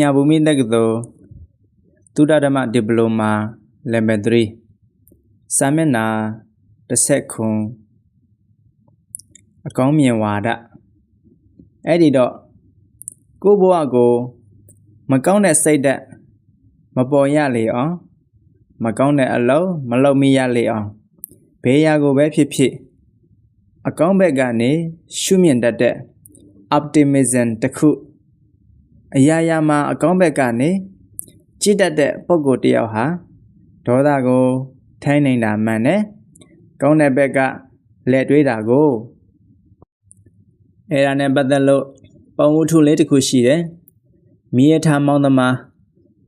ညာဘူမိတက္ကသိုလ်သုဒ္ဓဓမ္မဒီပလိုမာ level 3စာမျက်နှာတစ်ခွန်အကောင်းမြင်ဝါဒအဲ့ဒီတော့ကိုယ့်ဘဝကို မကောင်းတဲ့စိတ်ဓာတ်မပေါ်ရလေအောင်မကောင်းတဲ့အလုပ်မလုပ်မိရလေအောင်ဘေးရာကိုပဲဖြစ်ဖြစ်အကောင်းဘက်ကနေရှုမြင်တတ်တဲ့ optimism တစ်ခု အရာရာမှာအကောင်းဘက်ကနေကြည့်တတ်တဲ့ပုံကိုယ်တစ်ယောက်ဟာဒေါသကို ထိုင်းနေတာမှန်တယ်ကောင်းတဲ့ဘက်ကလက်တွေးတာကိုအဲ့ဒါနဲ့ပတ်သက်လို့ပုံဝတ္ထုလေးတစ်ခုရှိတယ်မိရထားမောင်းသမား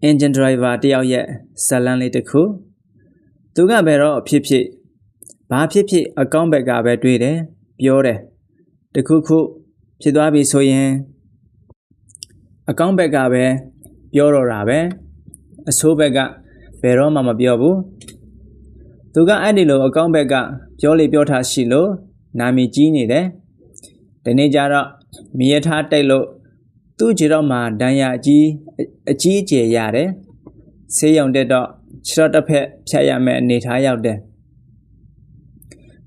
engine driver တယောက်ရဲ့ဇာတ်လမ်းလေးတစ်ခုသူကဘယ်တော့ဖြစ်ဖြစ်ဘာဖြစ်ဖြစ်အကောင့်ဘက်ကပဲတွေးတယ်ပြောတယ်တခုခုဖြစ်သွားပြီဆိုရင် အကောင့်ဘက်ကပဲပြောတော့တာပဲအဆိုးဘက်ကဘယ်တော့မှမပြောဘူးသူကအဲ့ဒီလိုအကောင့်ဘက်ကပြောလေပြောထားရှိလို့နာမည်ကြီးနေတယ်ဒီနေ့ကျတော့မြရထားတိတ်လို့သူ့ခြေတော့မှဒဏ်ရာအကြီးအကြီးအကျယ်ရတယ်ဆေးရုံတက်တော့ခြေတော့တစ်ဖက်ဖြတ်ရမယ့်အနေထားရောက်တယ်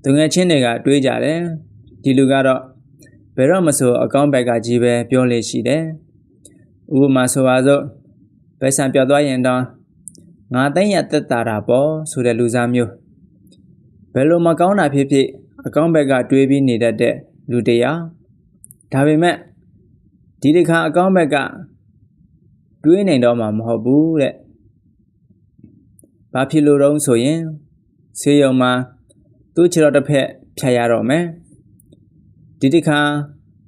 သူငယ်ချင်းတွေကတွေးကြတယ်ဒီလူကတော့ဘယ်တော့မဆိုအကောင့်ဘက်ကကြီးပဲပြောလေရှိတယ် ဥပမာဆိုပါစို့ဘယ်ဆံပြောက်သွားရင်တော့ငါသိမ့်ရတက်တာတာပေါ့ဆိုတဲ့လူစားမျိုးဘယ်လိုမကောင်းတာဖြစ်ဖြစ်အကောင့်ဘက်ကတွေးပြီးနေတတ်တဲ့လူတရားဒါပေမဲ့ဒီတစ်ခါအကောင့်ဘက်ကတွေးနိုင်တော့မှာမဟုတ်ဘူးတဲ့ဘာဖြစ်လို့တော့ဆိုရင်ဆေးရုံမှာသူ့ခြေတော်တစ်ဖက်ဖြတ်ရတော့မယ်ဒီတစ်ခါ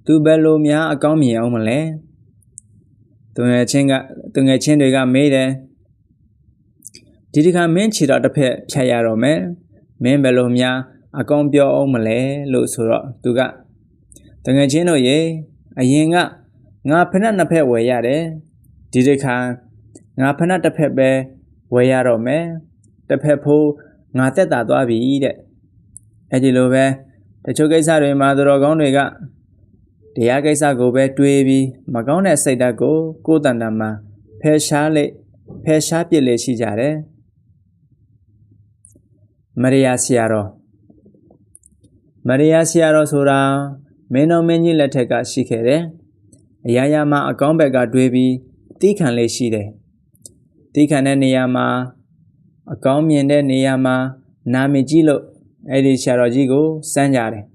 သူဘယ်လိုများအကောင်းမြင်အောင်မလဲ သူငယ်ချင်းကသူငယ်ချင်းတွေကမေးတယ်ဒီတစ်ခါမင်းခြေတော်တစ်ဖက်ဖြတ်ရတော့မယ်မင်းဘယ်လိုများအကောင်းပြောအောင်မလဲလို့ဆိုတော့သူကတငယ်ချင်းတို့ရေအရင်ကငါဖက်နှစ်ဖက်ဝယ်ရတယ်ဒီတစ်ခါငါဖက်နှစ်တစ်ဖက်ပဲဝယ်ရတော့မယ်တစ်ဖက်ဖိုးငါတက်တာသွားပြီတဲ့အဲ့ဒီလိုပဲတချို့ကိစ္စတွေမှာသူတော်ကောင်းတွေက တရားကိစ္စကိုပဲတွေးပြီးမကောင်းတဲ့စိတ်ဓာတ်ကိုကိုယ်တန်တန်မှာဖယ်ရှားလေဖယ်ရှားပြစ်လေရှိကြတယ်မရိယာဆရာတော်မရိယာဆရာတော်ဆိုတာမင်းတော်မင်းကြီးလက်ထက်ကရှိခဲ့တယ်။အရာရာမှာအကောင်းဘက်ကတွေးပြီးတီးခံလေးရှိတယ်။တီးခံတဲ့နေရာမှာအကောင်းမြင်တဲ့နေရာမှာနာမည်ကြီးလို့အဲ့ဒီဆရာတော်ကြီးကိုစမ်းကြတယ်။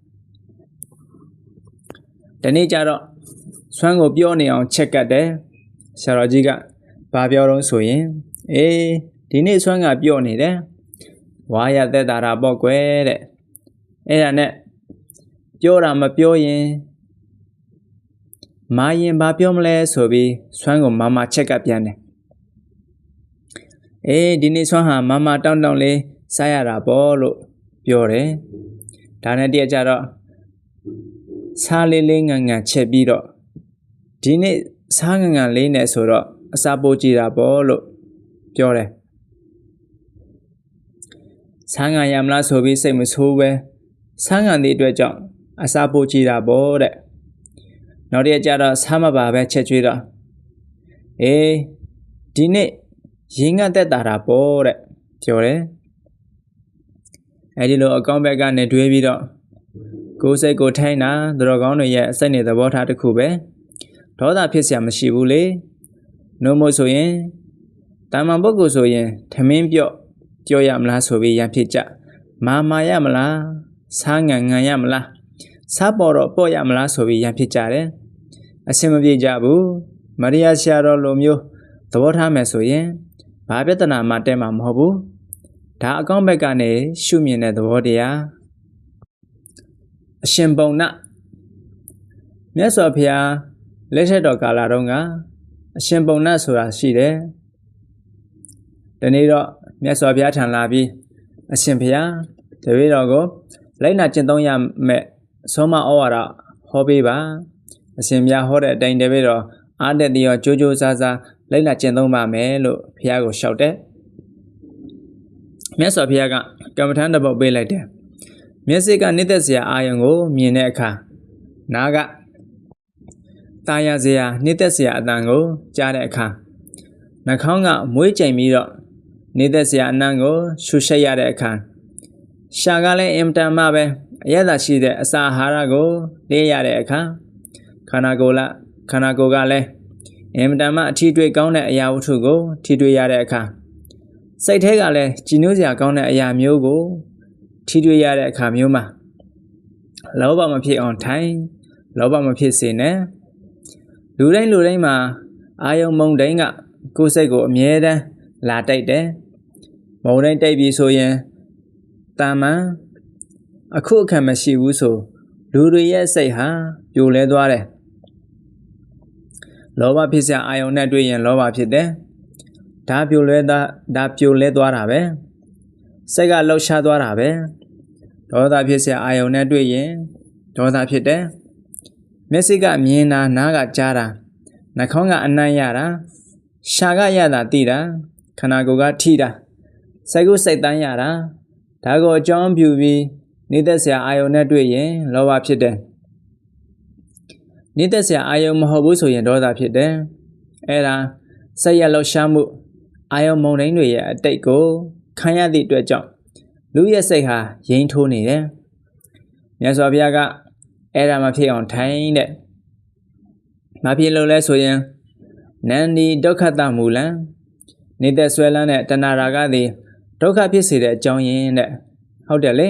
ဒီနေ့ကျတော့ဆွမ်းကိုပြောနေအောင်ချက်ကတ်တယ်။ဆရာတော်ကြီးကဘာပြောတော့ဆိုရင်အေးဒီနေ့ဆွမ်းကပြောနေတယ်။ဝါရသက်တာတာပေါ့ကွယ်တဲ့။အဲ့ဒါနဲ့ပြောတာမပြောရင်မာရင်ဘာပြောမလဲဆိုပြီးဆွမ်းကိုမမချက်ကပြန်တယ်အေးဒီနေ့ဆွမ်းဟာမမတောင်းတောင်းလေးစားရတာပေါ့လို့ပြောတယ်ဒါနဲ့တည့်ကြတော့ စားလေးလေးငံငံချက်ပြီးတော့ဒီနေ့စားငံငံလေးနဲ့ဆိုတော့အစာပိုးကြည့်တာပေါ့လို့ပြောတယ်စားငံရမလားဆိုပြီးစိတ်မဆိုးပဲစားငံတဲ့အတွက်ကြောင့်အစာပိုကြည့်တာပေါ့တဲ့နောက်တရက်ကျတော့ဆားမပါပဲချက်ချွေးတော့အေးဒီနေ့ရင်းငတ်သက်တာတာပေါ့တဲ့ပြောတယ်အဲဒီလိုအကောင့်ဘက်ကနေတွေးပြီးတော့ ကိုယ်စိတ်ကိုထိုင်းတာသူတော်ကောင်းတွေရဲ့အစိတ်နေသဘောထားတစ်ခုပဲဒေါသဖြစ်စရာမရှိဘူးလေနို့မို့ဆိုရင်တာမန်ပုဂ္ဂိုလ်ဆိုရင်ထမင်းပြော့ပြောရမလားဆိုပြီးရန်ဖြစ်ကြမာမာရမလားစားငံငံရမလားစားပေါ်တော့ပေါ့ရမလားဆိုပြီးရန်ဖြစ်ကြတယ်အဆင်မပြေကြဘူးမရိယာဆရာတော်လိုမျိုးသဘောထားမယ်ဆိုရင်ဘာပြဿနာမှတဲမှာမဟုတ်ဘူးဒါအကောင့်ဘက်ကနေရှုမြင်တဲ့သဘောတရား အရှင်ပုံနမြတ်စွာဘုရားလက်ထက်တော်ကာလတုန်းကအရှင်ပုံနဆိုတာရှိတယ်ဒီနေ့တော့မြတ်စွာဘုရားထံလာပြီးအရှင်ဘုရားတပည့်တော်ကိုလိုက်နာကျင့်သုံးရမယ်သောမဩဝါဒဟောပေးပါအရှင်မြတ်ဟောတဲ့အတိုင်းတပည့်တော်အားတက်ပြီးတော့ကြိုးကြိုးစားစားလိုက်နာကျင့်သုံးပါမယ်လို့ဘုရားကိုလျှောက်တယ်မြတ်စွာဘုရားကကမ္မထမ်းတစ်ပုဒ်ပေးလိုက်တယ် မျက်စိကနှိမ့်သက်စရာအာယုံကို မြင်တဲ့အခါနားကတตาရစရာနှိမ့်သက်စရာအတန်ကိုကြားတဲ့အခါနှာခေါင်းကမွေးကြိမ်ပြီးတော့နှိမ့်သက်စရာအနံ့ကိုရှုရှိတ်ရတဲ့အခါရှာကလည်းအင်မတန်မှပဲအရသာရှိတဲ့အစာအာဟာရကိုလေးရတဲ့အခါခန္ဓာကိုယ်လခန္ဓာကိုယ်ကလည်းအင်မတန်မှအထီးတွေ့ကောင်းတဲ့အရာဝတ္ထုကိုထီတွေ့ရတဲ့အခါစိတ်ထဲကလည်းကြည်နူးစရာကောင်းတဲ့အရာမျိုးကို ထီတွေ့ရတဲ့အခါမျိုးမှာလောဘမဖြစ်အောင်ထိုင်လောဘမဖြစ်စေနဲ့လူတိုင်းလူတိုင်းမှာအာယုံမုံတိုင်းကကိုယ်စိတ်ကိုအမြဲတမ်းလာတိုက်တယ်မုံတိုင်းတိုက်ပြီဆိုရင်တာမန်အခုအခက်မရှိဘူးဆိုလူတွေရဲ့စိတ်ဟာပြိုလဲသွားတယ်လောဘဖြစ်စရာအာယုံနဲ့တွေ့ရင်လောဘဖြစ်တယ်ဒါပြိုလဲတာဒါပြိုလဲသွားတာပဲ စိတ်ကလှုပ်ရှားသွားတာပဲဒေါသဖြစ်စရာအာယုံနဲ့တွေ့ရင်ဒေါသဖြစ်တယ်မျက်စိကမြင်တာနားကကြားတာနှာခေါင်းကအနံ့ရတာရှာကရတာသိတာခန္ဓာကိုယ်ကထိတာစိတ်ကူးစိတ်တန်းရတာဒါကိုအကြောင်းပြုပြီးနေသက်စရာအာယုံနဲ့တွေ့ရင်လောဘဖြစ်တယ်နေသက်စရာအာယုံမဟုတ်ဘူးဆိုရင်ဒေါသဖြစ်တယ်အဲ့ဒါစိတ်ရလောက်ရှားမှုအာယုံမုံတိုင်းတွေရဲ့အတိတ်ကို ခံရသည့်အတွက်ကြောင့်လူရဲ့စိတ်ဟာရိမ့်ထိုးနေတယ်မြတ်စွာဘုရားကအဲ့ဒါမဖြစ်အောင်ထိုင်တဲ့မဖြစ်လို့လဲဆိုရင်နန္ဒီဒုက္ခတမူလံနေသက်ဆွဲလန်းတဲ့တဏှာရာဂသည်ဒုက္ခဖြစ်စေတဲ့အကြောင်းရင်းတဲ့ဟုတ်တယ်လေ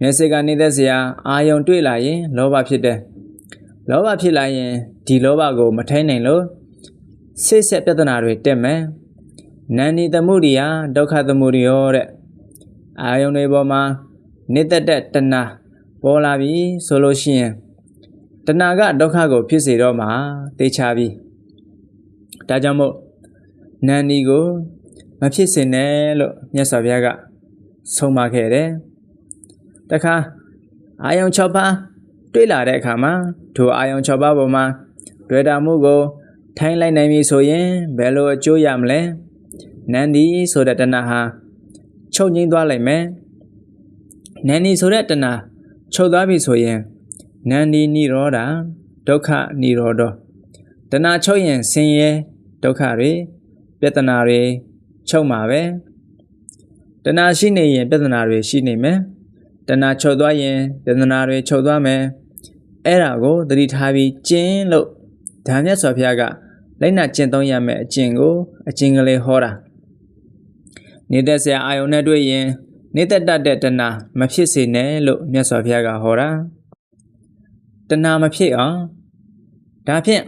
မျက်စိကနေတဲ့စရာအာယုံတွေ့လာရင်လောဘဖြစ်တယ်လောဘဖြစ်လာရင်ဒီလောဘကိုမထိန်နိုင်လို့စိတ်ဆက်ပြဿနာတွေတက်မယ် နန္ဒီသမှုရိယဒုက္ခသမှုရိယောတဲ့အာယုံတွေပေါ်မှာနေသက်တဲ့တဏှာပေါ်လာပြီဆိုလို့ရှိရင်တဏှာကဒုက္ခကိုဖြစ်စေတော့မှာသိချပြီဒါကြောင့်မို့နန္ဒီကိုမဖြစ်စေနဲ့လို့မြတ်စွာဘုရားကဆုံးမခဲ့တယ်တခါအာယုံ6ပါးတွေ့လာတဲ့အခါမှာထိုအာယုံ6ပါးပေါ်မှာတွေ့တာမှုကိုထိုင်းလိုက်နိုင်ပြီဆိုရင်ဘယ်လိုအကျိုးရမလဲ နန္ဒီဆိုတဲ့တဏှာဟာချုပ်ငိမ့်သွားလိုက်မယ်နန္ဒီဆိုတဲ့တဏှာချုပ်သွားပြီဆိုရင်နန္ဒီនិရောဓဒုက္ခនិရောဓတဏှာချုပ်ရင်ဆင်းရဲဒုက္ခတွေပြဿနာတွေချုပ်မှာပဲတဏှာရှိနေရင်ပြဿနာတွေရှိနေမယ်တဏှာချုပ်သွားရင်ပြဿနာတွေချုပ်သွားမယ်အဲ့ဒါကိုသတိထားပြီးကျင့်လို့ဓမ္မမြတ်စွာဘုရားကလိုက်နာကျင့်သုံးရမယ့်အကျင့်ကိုအကျင့်ကလေးဟောတာ နေတဲ့ဆရာအာယုန်နဲ့တွေ့ရင်နေတဲ့တတ်တဲ့တဏှာမဖြစ်စေနဲ့လို့မြတ်စွာဘုရားကဟောတာတဏှာမဖြစ်အောင်ဒါဖြင့်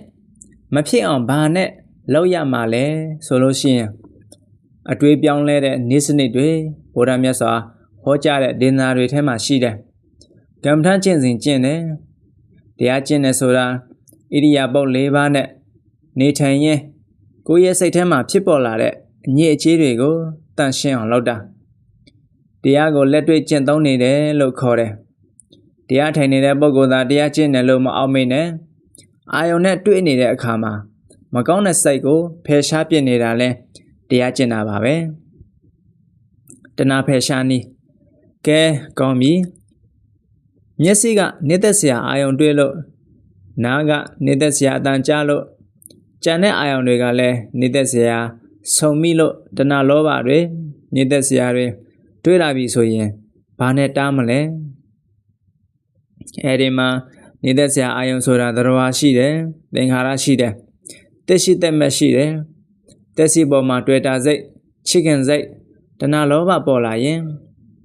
မဖြစ်အောင်ဘာနဲ့လောက်ရမှာလဲဆိုလို့ရှိရင်အတွေးပြောင်းလဲတဲ့နေစနစ်တွေဗုဒ္ဓမြတ်စွာဟောကြားတဲ့ဒေသနာတွေထဲမှာရှိတယ်ကမ္မထကျင့်စဉ်ကျင့်တယ်တရားကျင့်တယ်ဆိုတာဣရိယာပုတ်၄ပါးနဲ့နေထိုင်ရင်ကိုယ့်ရဲ့စိတ်ထဲမှာဖြစ်ပေါ်လာတဲ့အညစ်အကြေးတွေကိုတန့်ရှင်းအောင်လုပ်တာတရားကိုလက်တွေ့ကျင့်သုံးနေတယ်လို့ခေါ်တယ်တရားထိုင်နေတဲ့ပုဂ္ဂိုလ်သာတရားကျင့်တယ်လို့မအောင်မိနဲ့အာယုံနဲ့တွေ့နေတဲ့အခါမှာမကောင်းတဲ့စိတ်ကိုဖယ်ရှားပြစ်နေတာလဲတရားကျင့်တာပါပဲတဏှာဖယ်ရှားနည်းကဲကောင်းပြီမျက်စိကနေသက်စရာအာယုံတွေ့လို့နားကနေသက်စရာအတန်ကြားလို့ကြံတဲ့အာယုံတွေကလည်းနေသက်စရာ ဆုံမိလို့တဏှာလောဘတွေနေသက်စရာတွေတွေ့လာပြီဆိုရင်ဘာနဲ့တားမလဲအဲဒီမှာနေသက်စရာအာယုံဆိုတာသရဝါရှိတယ်သင်္ခါရရှိတယ်တက်ရှိတက်မဲ့ရှိတယ်တက်စီပေါ်မှာတွေ့တာစိတ်ချစ်ခင်စိတ်တဏှာလောဘပေါ်လာရင်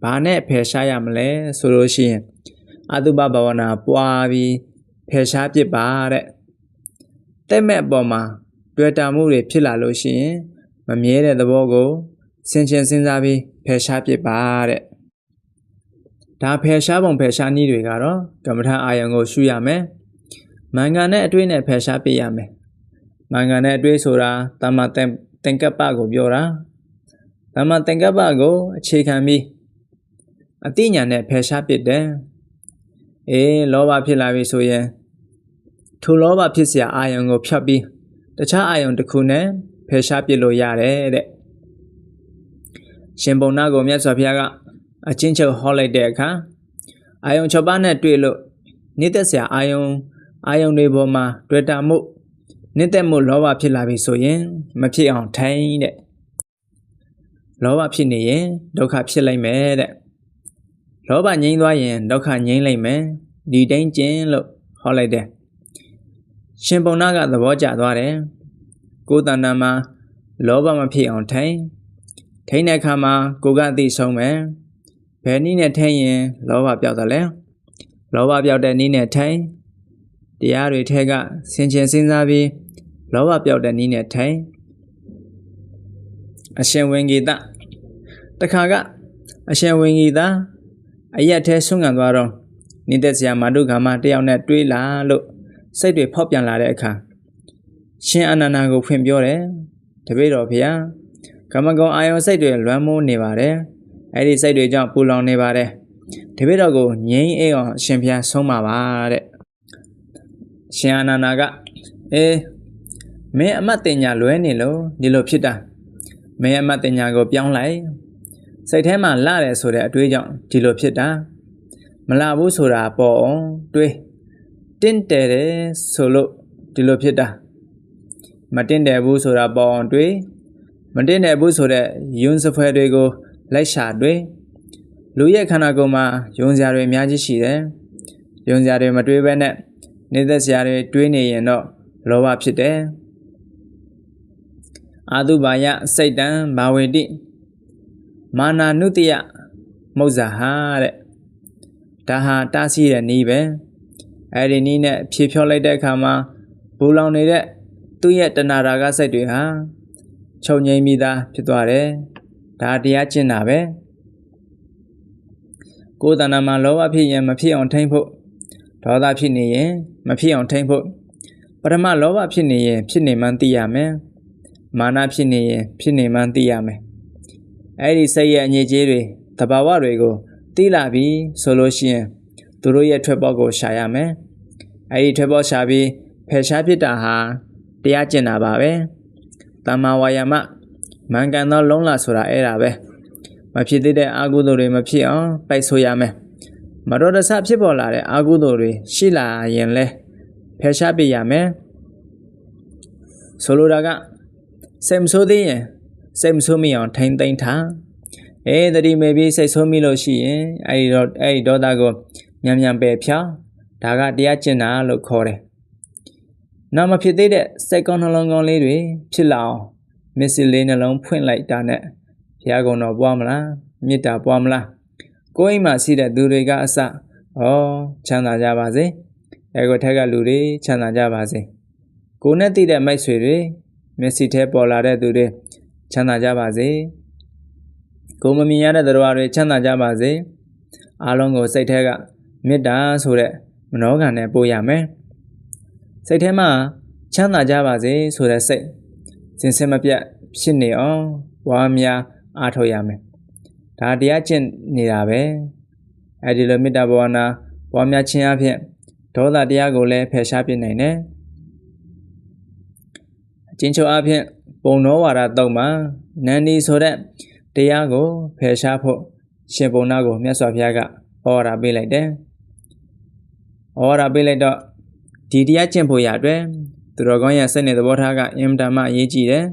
ဘာနဲ့ဖယ်ရှားရမလဲဆိုလို့ရှိရင်အတုပဘဝနာပွားပြီးဖယ်ရှားပစ်ပါတဲ့တက်မဲ့အပေါ်မှာတွေ့တာမှုတွေဖြစ်လာလို့ရှိရင် မမြဲတဲ့သဘောကိုဆင်ခြင်စဉ်းစားပြီးဖယ်ရှားပစ်ပါတဲ့ဒါဖယ်ရှားပုံဖယ်ရှားနည်းတွေကတော့ကမ္မထာအာယံကိုရှုရမယ်မင်္ဂန်နဲ့အတွေ့နဲ့ဖယ်ရှားပစ်ရမယ်မင်္ဂန်နဲ့အတွေ့ဆိုတာတမ္မာသင်္ကပ္ပကိုပြောတာတမ္မာသင်္ကပ္ပကိုအခြေခံပြီးအတိညာနဲ့ဖယ်ရှားပစ်တယ်အေးလောဘဖြစ်လာပြီဆိုရင်ထိုလောဘဖြစ်စရာအာယုံကိုဖြတ်ပြီးတခြားအာယုံတစ်ခုနဲ့ ဖယ်ရှားပစ်လို့ရတယ်တဲ့ရှင်ဘုံနာကိုမြတ်စွာဘုရားကအချင်းချုပ်ဟောလိုက်တဲ့အခါအာယုံ၆ပါးနဲ့တွေ့လို့နေသက်စရာအာယုံအာယုံတွေပေါ်မှာတွေ့တာမှုနေသက်မှုလောဘဖြစ်လာပြီဆိုရင်မဖြစ်အောင်ထိုင်တဲ့လောဘဖြစ်နေရင်ဒုက္ခဖြစ်လိမ့်မယ်တဲ့လောဘငြိမ်းသွားရင်ဒုက္ခငြိမ်းလိမ့်မယ်ဒီတိုင်းကျင်လို့ဟောလိုက်တယ်ရှင်ဘုံနာကသဘောကျသွားတယ် ကိုယ်တဏ္ဍာမှာလောဘမဖြစ်အောင်ထိုင်ထိန်းတဲ့အခါမှာကိုယ်ကအသိဆုံးမယ်ဘယ်နည်းနဲ့ထိုင်ရင်လောဘပြောက်တယ်လဲလောဘပြောက်တဲ့နည်းနဲ့ထိုင်တရားတွေထဲကဆင်ခြင်စဉ်းစားပြီးလောဘပြောက်တဲ့နည်းနဲ့ထိုင်အရှင်ဝင်ကြီးတတခါကအရှင်ဝင်ကြီးသားအရက်ထဲဆွန့်ငံသွားတော့နေတဲ့ဆရာမာတုခါမတယောက်နဲ့တွေးလာလို့စိတ်တွေဖောက်ပြန်လာတဲ့အခါ ရှင်အနန္ဒာကိုဖွင့်ပြောတယ်တပည့်တော်ဖေဟာကမ္မကုံအာယုံစိတ်တွေလွမ်းမိုးနေပါတယ်အဲ့ဒီစိတ်တွေကြောင့်ပူလောင်နေပါတယ်တပည့်တော်ကိုငြိမ်းအေးအောင်အရှင်ဖေဟာဆုံးပါပါတဲ့ရှင်အနန္ဒာကအေးမင်းအမတ်တင်ညာလွဲနေလို့ဒီလိုဖြစ်တာမင်းအမတ်တင်ညာကိုပြောင်းလိုက်စိတ်ထဲမှာလာတယ်ဆိုတဲ့အတွေးကြောင့်ဒီလိုဖြစ်တာမလာဘူးဆိုတာပေါ်အောင်တွေးတင့်တယ်တယ်ဆိုလို့ဒီလိုဖြစ်တာ မတင့်တယ်ဘူးဆိုတာပေါ်အောင်တွေးမတင့်တယ်ဘူးဆိုတဲ့ယွန်းစဖွဲတွေကိုလိုက်ရှာတွေးလူရဲ့ခန္ဓာကိုယ်မှာယုံစရာတွေအများကြီးရှိတယ်ယုံစရာတွေမတွေးဘဲနဲ့နေသက်စရာတွေတွေးနေရင်တော့လောဘဖြစ်တယ်အာတုဘာယစိတ်တံဘာဝေတိမာနာနုတယမုဇ္ဇဟာတဲ့ဒါဟာတားဆီးတဲ့နည်းပဲအဲ့ဒီနည်းနဲ့ဖြေဖြောလိုက်တဲ့အခါမှာဘူလောင်နေတဲ့ သူ့ရဲ့တဏှာရာဂစိတ်တွေဟာချုပ်ငြိမ်းပြီးသားဖြစ်သွားတယ်ဒါတရားကျင့်တာပဲကိုယ်တဏ္ဍာမှာလောဘဖြစ်ရင်မဖြစ်အောင်ထိမ့်ဖို့ဒေါသဖြစ်နေရင်မဖြစ်အောင်ထိမ့်ဖို့ပထမလောဘဖြစ်နေရင်ဖြစ်နေမှန်းသိရမယ်မာနဖြစ်နေရင်ဖြစ်နေမှန်းသိရမယ်အဲ့ဒီစိတ်ရဲ့အငြိကြေးတွေတဘာဝတွေကိုသိလာပြီဆိုလို့ရှိရင်သူတို့ရဲ့ထွက်ပေါ်ကိုရှာရမယ်အဲ့ဒီထွက်ပေါ်ရှာပြီးဖယ်ရှားဖြစ်တာဟာ တရားကျင့်တာပါပဲတမ္မာဝါယာမမန်ကန်သောလုံးလာဆိုတာအဲ့ဒါပဲမဖြစ်သေးတဲ့အာဟုသိုလ်တွေမဖြစ်အောင်ပိုက်ဆိုရမယ်မတော်တဆဖြစ်ပေါ်လာတဲ့အာဟုသိုလ်တွေရှိလာရင်လဲဖယ်ရှားပြရမယ်ဆိုလိုတာကစိတ်မဆိုးသေးရင်စိတ်မဆိုးမိအောင်ထိမ့်သိမ့်ထားအေးတတိမေပြီးစိတ်ဆိုးမိလို့ရှိရင်အဲ့ဒီတော့အဲ့ဒီဒေါသကိုမြန်မြန်ပယ်ဖြောင်းဒါကတရားကျင့်တာလို့ခေါ်တယ် နောက်မဖြစ်သေးတဲ့စိတ်ကောင်းနှလုံးကောင်းလေးတွေဖြစ်လာအောင်မစ္စလေးနှလုံးဖွင့်လိုက်တာနဲ့ဘုရားကုံတော်ပွားမလားမေတ္တာပွားမလားကိုယ်အိမ်မှာရှိတဲ့သူတွေကအစဩချမ်းသာကြပါစေအဲကိုထက်ကလူတွေချမ်းသာကြပါစေကိုနဲ့တည်တဲ့မိတ်ဆွေတွေမျက်စိထဲပေါ်လာတဲ့သူတွေချမ်းသာကြပါစေကိုမမြင်ရတဲ့တရားတွေချမ်းသာကြပါစေအားလုံးကိုစိတ်ထဲကမေတ္တာဆိုတဲ့မနောကံနဲ့ပို့ရမယ် စိတ်ထဲမှာချမ်းသာကြပါစေဆိုတဲ့စိတ်စင်စစ်မပြတ်ဖြစ်နေအောင်ဝါများအားထုတ်ရမယ်ဒါတရားကျင့်နေတာပဲအဲဒီလိုမေတ္တာဘာဝနာပွားများခြင်းအပြင်ဒေါသတရားကိုလည်းဖယ်ရှားပြနိုင်တယ်အချင်းချုပ်အပြင်ပုံတော်ဝါဒတုံမှာနန္ဒီဆိုတဲ့တရားကိုဖယ်ရှားဖို့ရှင်ပုံနာကိုမြတ်စွာဘုရားကဟောတာပေးလိုက်တယ်။ဟောတာပေးလိုက်တော့ ဒီတရားကျင့်ဖို့ရအတွက်သူတော်ကောင်းရဲ့စိတ်နဲ့သဘောထားကအင်မတန်မှအရေးကြီးတယ်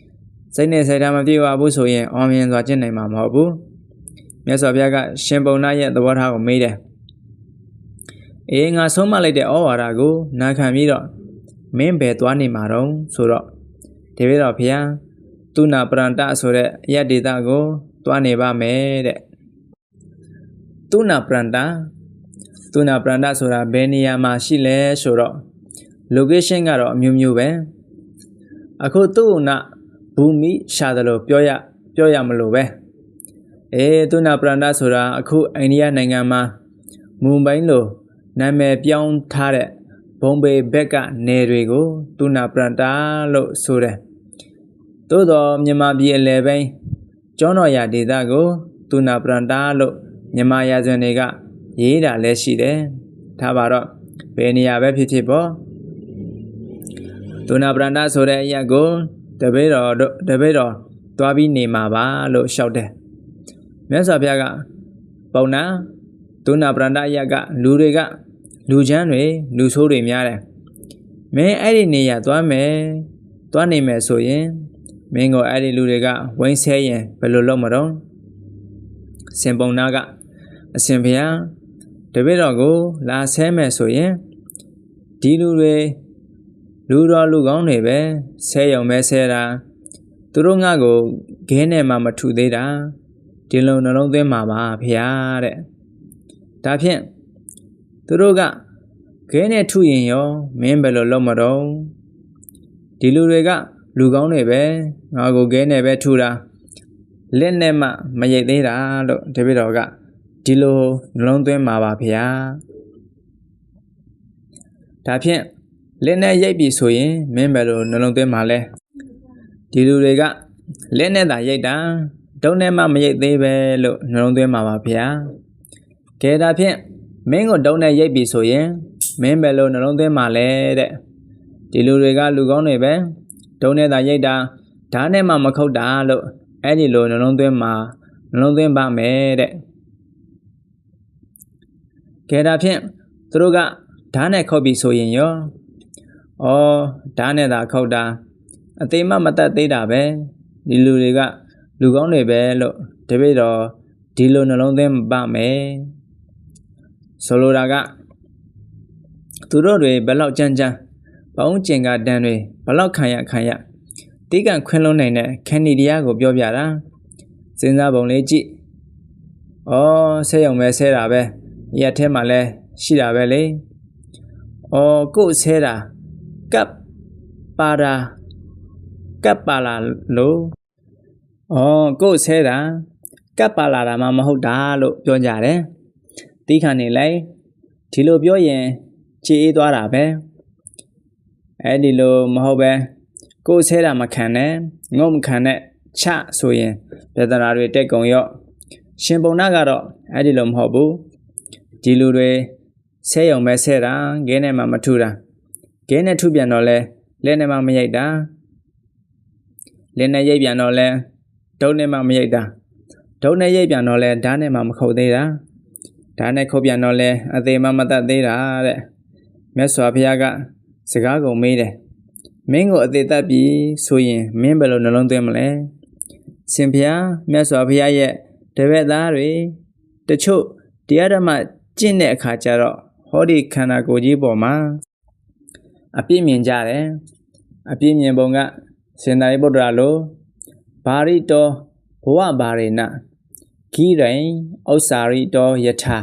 ။စိတ်နဲ့စိတ်ထားမပြေဝဘူးဆိုရင်အောင်မြင်စွာကျင့်နိုင်မှာမဟုတ်ဘူး။မြတ်စွာဘုရားကရှင်ပုံနာရဲ့သဘောထားကိုမေးတယ်။အေးငါဆုံးမလိုက်တဲ့ဩဝါဒကိုနာခံပြီးတော့မင်းဘယ်သွားနေမှာတော့ဆိုတော့တပည့်တော်ဘုရားသူနာပရန္တဆိုတဲ့အယက်ဒေတာကိုတွားနေပါမယ်တဲ့သူနာပရန္တ သူနာပရန္တဆိုတာဘယ်နေရာမှာရှိလဲဆိုတော့ location ကတော့အမျိုးမျိုးပဲအခုသူနာဘူမိရှာတယ်လို့ပြောရပြောရမလို့ပဲအေးသူနာပရန္တဆိုတာအခုအိန္ဒိယနိုင်ငံမှာမွန်ဘိုင်းလိုနာမည်ပြောင်းထားတဲ့ဘုံဘေဘက်ကနယ်တွေကိုသူနာပရန္တလို့ဆိုတယ်သို့တော်မြန်မာပြည်အလယ်ပိုင်းကျောင်းတော်ရာဒေသကိုသူနာပရန္တာလို့မြန်မာရာဇဝင်တွေက ရေးတာလည်းရှိတယ်။ဒါပါတော့ဘယ်နေရာပဲဖြစ်ဖြစ်ပေါ့သူနာပရန္တာဆိုတဲ့အရာကိုတပည့်တော်တပည့်တော်သွားပြီးနေမှာပါလို့လျှောက်တယ်။မြတ်စွာဘုရားကပုံနာသူနာပရန္တာအရာကလူတွေကလူချမ်းတွေလူဆိုးတွေများတယ်မင်းအဲ့ဒီနေရာသွားမယ်သွားနေမယ်ဆိုရင်မင်းကိုအဲ့ဒီလူတွေကဝိန်းဆဲရင်ဘယ်လိုလုပ်မတော့စင်ပုံနာကအရှင်ဘုရား တပည့်တော်ကိုလာဆဲမယ်ဆိုရင်ဒီလူတွေလူတော်လူကောင်းတွေပဲဆဲရုံပဲဆဲတာသူတို့ငါ့ကိုခဲနဲ့မှမထုသေးတာဒီလိုနှလုံးသွင်းမှာပါဖះတဲ့ဒါဖြင့်သူတို့ကခဲနဲ့ထုရင်ရောမင်းဘယ်လိုလုပ်မတော့ဒီလူတွေက လူကောင်းတွေပဲငါကိုခဲနဲ့ပဲထုတာလက်နဲ့မှမရိတ်သေးတာလို့တပည့်တော်က ဒီလိုနှလုံးသွင်းမှာပါဗျာဒါဖြင့်လက်နဲ့ရိတ်ပြီဆိုရင်မင်းဘယ်လိုနှလုံးသွင်းမှာလဲဒီလူတွေကလက်နဲ့သာရိတ်တာတုံးနဲ့မှမရိတ်သေးပဲလို့နှလုံးသွင်းမှာပါဗျာကဲဒါဖြင့်မင်းကိုတုံးနဲ့ရိတ်ပြီဆိုရင်မင်းဘယ်လိုနှလုံးသွင်းမှာလဲတဲ့ဒီလူတွေကလူကောင်းတွေပဲတုံးနဲ့သာရိတ်တာဓာတ်နဲ့မှမခုတ်တာလို့အဲ့ဒီလိုနှလုံးသွင်းမှာနှလုံးသွင်းပါမယ်တဲ့ ကဲဒါဖြင့်သူတို့ကဓာတ်နဲ့ခုတ်ပြီဆိုရင်ရောဩဓာတ်နဲ့သာခုတ်တာအသေးမမတတ်သေးတာပဲဒီလူတွေကလူကောင်းတွေပဲလို့တပည့်တော်ဒီလိုနှလုံးသွင်းပါမယ်ဆိုလိုတာကသူတို့တွေဘယ်လောက်ကြမ်းကြမ်းပေါင်းကျင်ကတန်းတွေဘယ်လောက်ခံရခံရတိကန်ခွင်းလုံးနိုင်တဲ့ခန္ဒီတရားကိုပြောပြတာစဉ်းစားပုံလေးကြည့်ဩဆဲရုံပဲဆဲတာပဲ ရက်ထဲမှာလဲရှိတာပဲလေဩကို့ဆဲတာကပ်ပါတာကပ်ပါလာလို့ဩကို့ဆဲတာကပ်ပါလာတာမှမဟုတ်တာလို့ပြောကြတယ်တိခါနေလိုက်ဒီလိုပြောရင်ခြေအေးသွားတာပဲအဲ့ဒီလိုမဟုတ်ပဲကိုယ်ဆဲတာမခံနဲ့ငုံမခံနဲ့ချဆိုရင်ပြဿနာတွေတက်ကုန်ရော့ရှင်ပုံနာကတော့အဲ့ဒီလိုမဟုတ်ဘူး ဒီလူတွေဆဲရုံပဲဆဲတာဂဲနဲ့မှမထူတာဂဲနဲ့ထုပြန်တော့လဲလက်နဲ့မှမရိုက်တာလက်နဲ့ရိုက်ပြန်တော့လဲဒုတ်နဲ့မှမရိုက်တာဒုတ်နဲ့ရိုက်ပြန်တော့လဲဓာတ်နဲ့မှမခုတ်သေးတာဓာတ်နဲ့ခုတ်ပြန်တော့လဲအသေးမှမတတ်သေးတာတဲ့မြတ်စွာဘုရားကစကားကုန်မေးတယ်မင်းကိုအသေးသက်ပြီဆိုရင်မင်းဘယ်လိုနှလုံးသွင်းမလဲရှင်ဘုရားမြတ်စွာဘုရားရဲ့တပည့်သားတွေတချို့တရားဓမ္မ ကျင့်တဲ့အခါကျတော့ဟောဒီခန္ဓာကိုယ်ကြီးပေါ်မှာအပြည့်မြင်ကြတယ်အပြည့်မြင်ပုံကရှင်သာရိပုတ္တရာလိုဘာရိတောဘဝဘာရိနဂိရိန်ဥစ္စာရိတောယထာ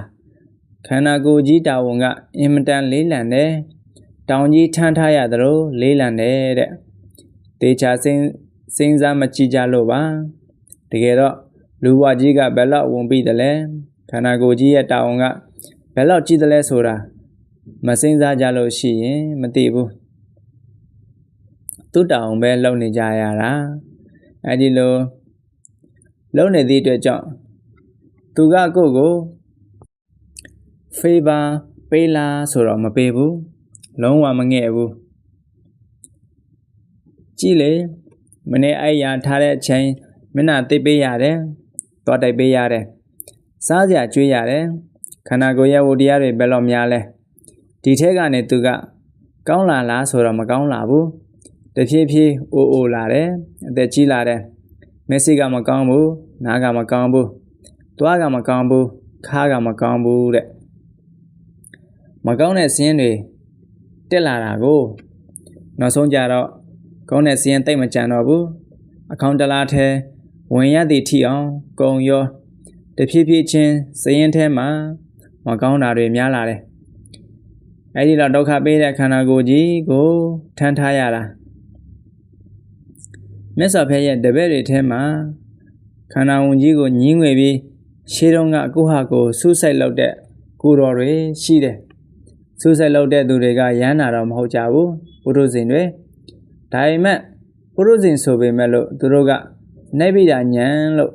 ခန္ဓာကိုယ်ကြီးတာဝန်ကအင်မတန်လေးလံတယ်တောင်ကြီးထမ်းထားရသလိုလေးလံတယ်တဲ့တေချာစင်းစင်းစားမကြည့်ကြလို့ပါတကယ်တော့လူဘဝကြီးကဘယ်လောက်ဝင်ပြီးတယ်လဲခန္ဓာကိုယ်ကြီးရဲ့တာဝန်က ဘယ်လောက်ကြည့်တယ်လဲဆိုတာမစင်းစားကြလို့ရှိရင်မသိဘူးသူ့တောင်ပဲလုံနေကြရတာအဲဒီလိုလုံနေသည့်အတွက်ကြောင့်သူကကိုယ့်ကို favor ပေးလားဆိုတော့မပေးဘူးလုံးဝမငဲ့ဘူးကြည့်လေမနေ့အဲ့ရထားတဲ့အချိန်မျက်နှာသိပ်ပေးရတယ်သွားတိုက်ပေးရတယ်စားစရာကျွေးရတယ် ခန္ဓာကိုယ်ရဲ့ဝတ္တရားတွေဘယ်လောက်များလဲဒီထက်ကနေသူက ကောင်းလာလားဆိုတော့မကောင်းလာဘူးတဖြည်းဖြည်းအိုအိုလာတယ်အသက်ကြီးလာတယ်မျက်စိကမကောင်းဘူးနားကမကောင်းဘူးသွားကမကောင်းဘူးခါးကမကောင်းဘူးတဲ့မကောင်းတဲ့စင်းတွေတက်လာတာကိုနောက်ဆုံးကြတော့ကောင်းတဲ့စီးရင်တိတ်မကြံတော့ဘူးအကောင့်တလားထဲဝင်ရသည့်ထိအောင်ကုံရောတဖြည်းဖြည်းချင်းစရင်ထဲမှာ မကောင်းတာတွေများလာတယ်အဲ့ဒီတော့ဒုက္ခပေးတဲ့ခန္ဓာကိုယ်ကြီးကိုထမ်းထားရတာမြတ်စွာဘုရားရဲ့တပည့်တွေထဲမှာခန္ဓာဝင်ကြီးကိုညင်းငွေပြီးရှေးတုန်းကကိုဟာကိုဆူးဆိုင်လောက်တဲ့ကိုတော်တွေရှိတယ်စူးစိုက်လုပ်တဲ့သူတွေကရမ်းတာတော့မဟုတ်ကြဘူးပုရုဇဉ်တွေဒါပေမဲ့ပုရုဇဉ်ဆိုပေမဲ့လို့သူတို့ကနေဗိဒာဉာဏ်လို့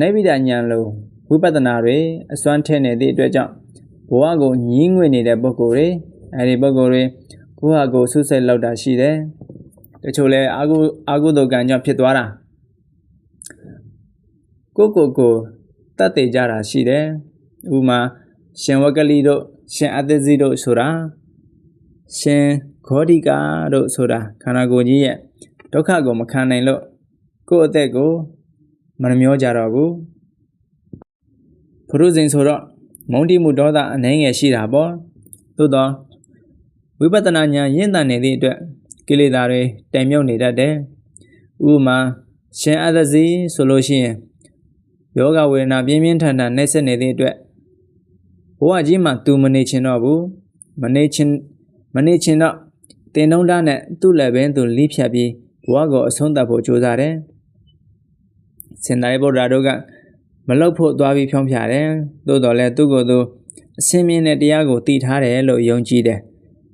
နေဗိဒာဉာဏ်လို့ ဝိပဿနာတွေအစွမ်းထက်နေသည့်အတွက်ကြောင့်ဘဝကိုညှင်းငွေနေတဲ့ပုဂ္ဂိုလ်တွေအဲဒီပုဂ္ဂိုလ်တွေကိုယ့်ဟာကိုယ်ဆုစိတ်လောက်တာရှိတယ်တချို့လဲအာဟုအာဟုတုကံကြောင့်ဖြစ်သွားတာကိုကိုကိုတတ်သေးကြတာရှိတယ်ဥပမာရှင်ဝကလိတို့ရှင်အတ္တဇိတို့ဆိုတာရှင်ဂေါဒီကာတို့ဆိုတာခန္ဓာကိုယ်ကြီးရဲ့ဒုက္ခကိုမခံနိုင်လို့ကိုယ့်အသက်ကိုမနှမျောကြတော့ဘူး ဖရုဇင်ဆိုတော့မုန်းတိမှုဒေါသအနှဲငယ်ရှိတာပေါ့သို့တော့ဝိပဿနာဉာဏ်ရင့်တန်နေသည့်အတွက်ကိလေသာတွေတိုင်မြုပ်နေတတ်တယ်ဥပမာရှင်အတ္တဇိဆိုလို့ရှိရင်ယောဂဝေဒနာပြင်းပြင်းထန်ထန်နှိမ့်ဆက်နေသည့်အတွက်ဘဝကြီးမှာသူမနေချင်တော့ဘူးမနေချင်မနေချင်တော့တင်တုံးတားနဲ့သူ့လည်းပင်သူလိဖြတ်ပြီးဘဝကိုအဆုံးသတ်ဖို့ကြိုးစားတယ်စင်တိုင်းဗုဒ္ဓတို့က မလောက်ဖို့သွားပြီးဖြောင်းဖြတယ်သို့တော်လည်းသူ့ကိုယ်သူအစင်းမြင့်တဲ့တရားကိုတည်ထားတယ်လို့ယုံကြည်တယ်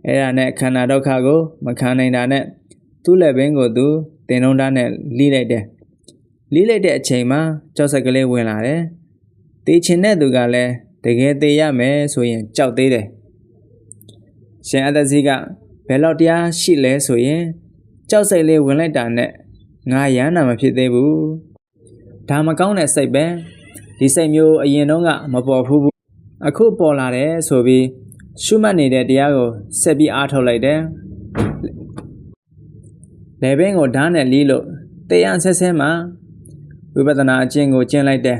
အဲ့ဒါနဲ့ခန္ဓာဒုက္ခကိုမခံနိုင်တာနဲ့သူ့လည်းပင်ကိုသူတင်တုံးတားနဲ့လိလိုက်တယ်လိလိုက်တဲ့အချိန်မှာကြောက်ဆက်ကလေးဝင်လာတယ်တေချင်တဲ့သူကလည်းတကယ်သေးရမယ်ဆိုရင်ကြောက်သေးတယ်ရှင်အတ္တစီကဘယ်လောက်တရားရှိလဲဆိုရင်ကြောက်စိတ်လေးဝင်လိုက်တာနဲ့ငါရမ်းတာမဖြစ်သေးဘူးဒါမကောင်းတဲ့စိတ်ပဲ ဒီစိတ်မျိုးအရင်တော့ကမပေါ်ဘူးအခုပေါ်လာတယ်ဆိုပြီးရှုမှတ်နေတဲ့တရားကိုဆက်ပြီးအားထုတ်လိုက်တယ်လေဘင်းကိုဓာတ်နဲ့လီးလို့တရားဆက်ဆဲမှာဝိပဿနာအကျင့်ကိုကျင့်လိုက်တယ်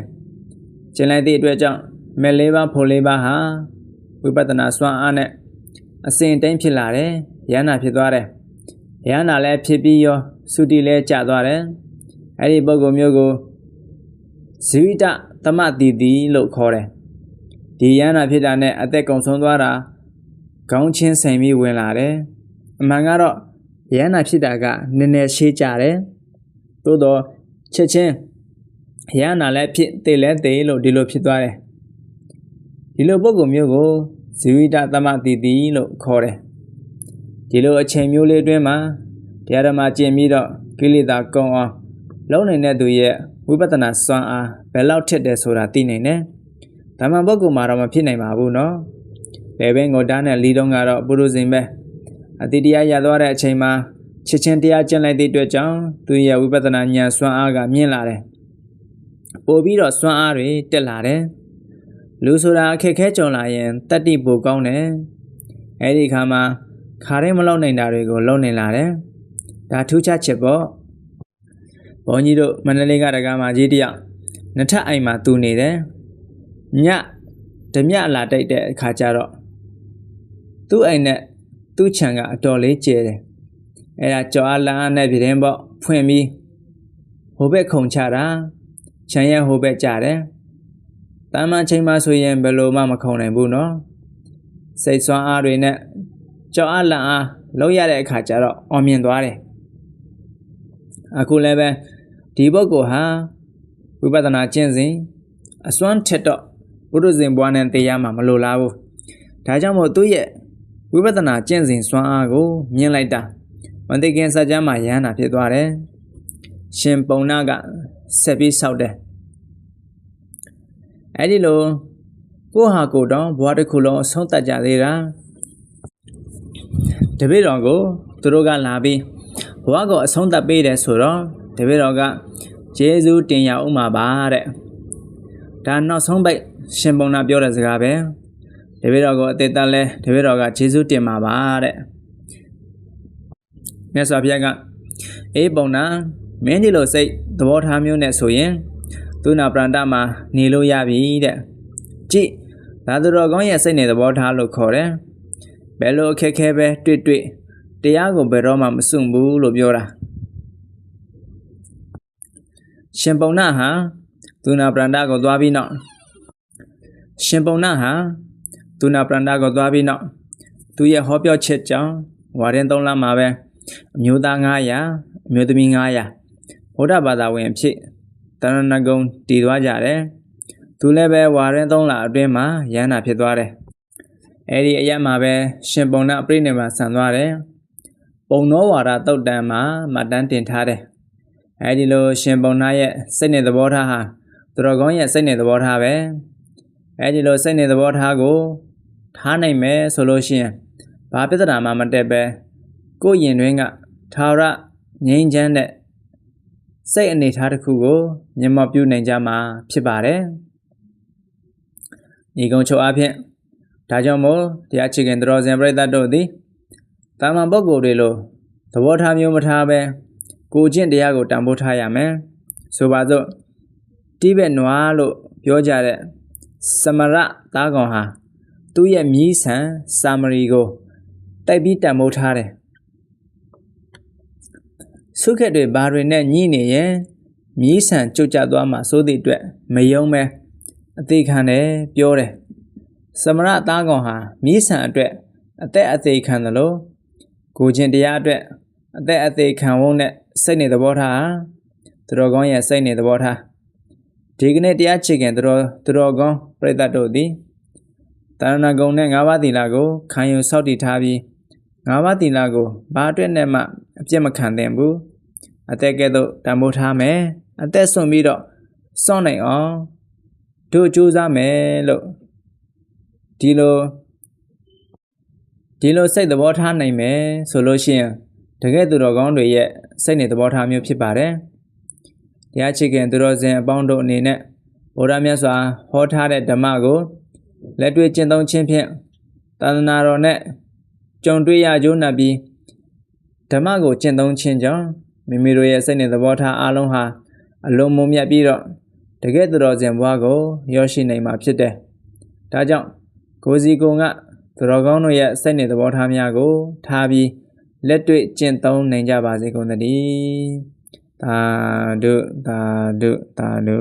ကျင့်လိုက်သည့်အတွက်ကြောင့်မဲ့လေးပါးဖို့လေးပါးဟာဝိပဿနာစွမ်းအားနဲ့အစဉ်တိုင်းဖြစ်လာတယ်ရဟန္တာဖြစ်သွားတယ်ရဟန္တာလည်းဖြစ်ပြီးရောသုတိလည်းကျသွားတယ်အဲ့ဒီပုဂ္ဂိုလ်မျိုးကို ဇီဝိတသမတိတိလို့ခေါ်တယ်ဒီရဟန္တာဖြစ်တာနဲ့အသက်ကုန်ဆုံးသွားတာခေါင်းချင်းဆိုင်ပြီးဝင်လာတယ်အမှန်ကတော့ရဟန္တာဖြစ်တာကနည်းနည်းရှေးကြတယ်သို့တော့ချက်ချင်းရဟန္တာလည်းဖြစ်သိလည်းသိလို့ဒီလိုဖြစ်သွားတယ်ဒီလိုပုဂ္ဂိုလ်မျိုးကိုဇီဝိတသမတိတိလို့ခေါ်တယ်ဒီလိုအချိန်မျိုးလေးအတွင်းမှာတရားဓမ္မကျင့်ပြီးတော့ကိလေသာကုန်အောင်လုံးနေတဲ့သူရဲ့ ဝိပဿနာစွမ်းအားဘယ်လောက်ထက်တယ်ဆိုတာသိနိုင်တယ်။ဓမ္မပုဂ္ဂိုလ်မှာတော့မဖြစ်နိုင်ပါဘူးနော်။လေဘင်းကိုတားနဲ့လီတုံးကတော့ပုရုဇဉ်ပဲ။အတိတရားရသွားတဲ့အချိန်မှာချက်ချင်းတရားကျင့်လိုက်တဲ့အတွက်ကြောင့်သူရဲ့ဝိပဿနာဉာဏ်စွမ်းအားကမြင့်လာတယ်။ပိုပြီးတော့စွမ်းအားတွေတက်လာတယ်။လူဆိုတာအခက်ခဲကြုံလာရင်တတ္တိပိုကောင်းတယ်။အဲဒီခါမှာခါရဲမလောက်နိုင်တာတွေကိုလုံနေလာတယ်။ဒါထူးခြားချက်ပေါ့။ ဘုန်းကြီးတို့မန္တလေးကဒကာမကြီးတယောက်နှစ်ထပ်အိမ်မှာတူနေတယ်ညဓမြလာတိုက်တဲ့အခါကျတော့သူ့အိမ်နဲ့သူ့ခြံကအတော်လေးကျဲတယ်အဲ့ဒါကြော်အားလမ်းနဲ့ပြတင်းပေါ့ဖွင့်ပြီးဟိုဘက်ခုံချတာခြံရဲ့ဟိုဘက်ကြတယ်တာမန်ချိန်မှဆိုရင်ဘယ်လိုမှမခုံနိုင်ဘူးနော်စိတ်ဆွမ်းအားတွေနဲ့ကြော်အားလမ်းအားလုံးရတဲ့အခါကျတော့အောင်မြင်သွားတယ်အခုလည်းပဲ ဒီပုဂ္ဂိုလ်ဟာဝိပဿနာကျင့်စဉ်အစွမ်းထက်တော့ဘုဒ္ဓဇင်ဘွားနဲ့တရားမှမလိုလားဘူးဒါကြောင့်မို့သူ့ရဲ့ဝိပဿနာကျင့်စဉ်စွမ်းအားကိုမြင်လိုက်တာမသိခင်စัจ जा မှာရဟန္တာဖြစ်သွားတယ်ရှင်ပုံနာကဆက်ပြီးဆောက်တယ်အဲ့ဒီလိုကိုဟာကိုတောင်ဘွားတစ်ခုလုံးအဆုံးတတ်ကြသေးတာတပည့်တော်ကိုသူတို့ကလာပြီးဘဝကိုအဆုံးသတ်ပေးတယ်ဆိုတော့ တပည့်တော်ကဂျေဇူးတင်ရအောင်ပါပါတဲ့ဒါနောက်ဆုံးပိတ်ရှင်ပုံနာပြောတဲ့စကားပဲတပည့်တော်ကိုအသေးသက်လဲတပည့်တော်ကဂျေဇူးတင်ပါပါတဲ့မြတ်စွာဘုရားကအေးပုံနာမင်းဒီလိုစိတ်သဘောထားမျိုးနဲ့ဆိုရင်သူနာပရန္တမှာနေလို့ရပြီတဲ့ကြည့်သာသူတော်ကောင်းရဲ့စိတ်နဲ့သဘောထားလို့ခေါ်တယ်ဘယ်လိုအခက်ခဲပဲတွေ့တွေ့တရားကိုဘယ်တော့မှမစွန့်ဘူးလို့ပြောတာ ရှင်ပုံနာဟာသူနာပရန္တကိုသွားပြီးနောက်ရှင်ပုံနာဟာသူနာပရန္တကိုသွားပြီးနောက်သူရဲ့ဟောပြောချက်ကြောင့်ဝါရင်သုံးလမှာပဲအမျိုးသား900အမျိုးသမီး900ဗုဒ္ဓဘာသာဝင်ဖြစ်တရဏဂုံတည်သွားကြတယ်သူလည်းပဲဝါရင်သုံးလအတွင်းမှာရဟန္တာဖြစ်သွားတယ်အဲ့ဒီအရက်မှာပဲရှင်ပုံနာပြိနေမှာဆန်သွားတယ်ပုံနောဝါဒတုတ်တန်မှာမှတ်တမ်းတင်ထားတယ် အဲ့ဒီလိုရှင်ပုံနာရဲ့စိတ်နဲ့သဘောထားဟာသူတော်ကောင်းရဲ့စိတ်နဲ့သဘောထားပဲအဲ့ဒီလိုစိတ်နဲ့သဘောထားကို ထားနိုင်မယ်ဆိုလို့ရှိရင်ဘာပြဿနာမှမတက်ပဲကိုယ့်ရင်တွင်းကထာဝရငြိမ်းချမ်းတဲ့စိတ်အနေထားတစ်ခုကိုမြင်မောပြုနိုင်ကြမှာဖြစ်ပါတယ်။ဤကုံချုပ်အဖြစ်ဒါကြောင့်မို့တရားချစ်ခင်တော်စင်ပြိတ္တတို့သည်တာမန်ပုဂ္ဂိုလ်တွေလိုသဘောထားမျိုးမထားဘဲ ကိုကျင့်တရားကိုတန်ဖိုးထားရမယ်ဆိုပါစို့တိဘက်နွားလို့ပြောကြတဲ့စမရသားကောင်ဟာသူ့ရဲ့မြီးဆန်စာမရီကိုတိုက်ပြီးတန်ဖိုးထားတယ်ဆုခက်တွေဘာတွေနဲ့ညှိနေရင်မြီးဆန်ကြုတ်ကြသွားမှစိုးသည့်အတွက်မယုံမဲအသေးခံတယ်ပြောတယ်စမရသားကောင်ဟာမြီးဆန်အတွက်အသက်အသေးခံတယ်လို့ကိုချင်းတရားအတွက်အသက်အသေးခံဝုန်းနဲ့ စိတ်နေသဘောထားသူတော်ကောင်းရဲ့စိတ်နေသဘောထားဒီကနေ့တရားချစ်ခင်သူတော်သူတော်ကောင်းပြိတ္တတို့သည်တာရဏဂုံနဲ့၅ပါးသီလကိုခံယူစောင့်တည်ထားပြီး၅ပါးသီလကိုဘာအတွက်နဲ့မှအပြစ်မခံသင့်ဘူးအသက်ကဲ့သို့တံမိုးထားမယ်အသက်ဆွန်ပြီးတော့စောင့်နိုင်အောင်တို့ကြိုးစားမယ်လို့ဒီလိုဒီလိုစိတ်သဘောထားနိုင်မယ်ဆိုလို့ရှိရင် တကယ်သူတော်ကောင်းတွေရဲ့စိတ်နေသဘောထားမျိုးဖြစ်ပါတယ်တရားချစ်ခင်သူတော်စင်အပေါင်းတို့အနေနဲ့ဗုဒ္ဓမြတ်စွာဟောထားတဲ့ဓမ္မကိုလက်တွေ့ကျင့်သုံးခြင်းဖြင့်သာသနာတော်နဲ့ကြုံတွေ့ရကြိုးနှပ်ပြီးဓမ္မကိုကျင့်သုံးခြင်းကြောင့်မိမိတို့ရဲ့စိတ်နဲ့သဘောထားအလုံးဟာအလုံးမုံမြတ်ပြီးတော့တကယ်သူတော်စင်ဘွားကိုရောက်ရှိနိုင်မှာဖြစ်တယ်။ဒါကြောင့်ကိုစီကုံကသူတော်ကောင်းတို့ရဲ့စိတ်နဲ့သဘောထားများကိုထားပြီး လက်တွေ့ကျင့်သုံးနိုင်ကြပါစေကုန်သတည်းသာဓုသာဓုသာဓု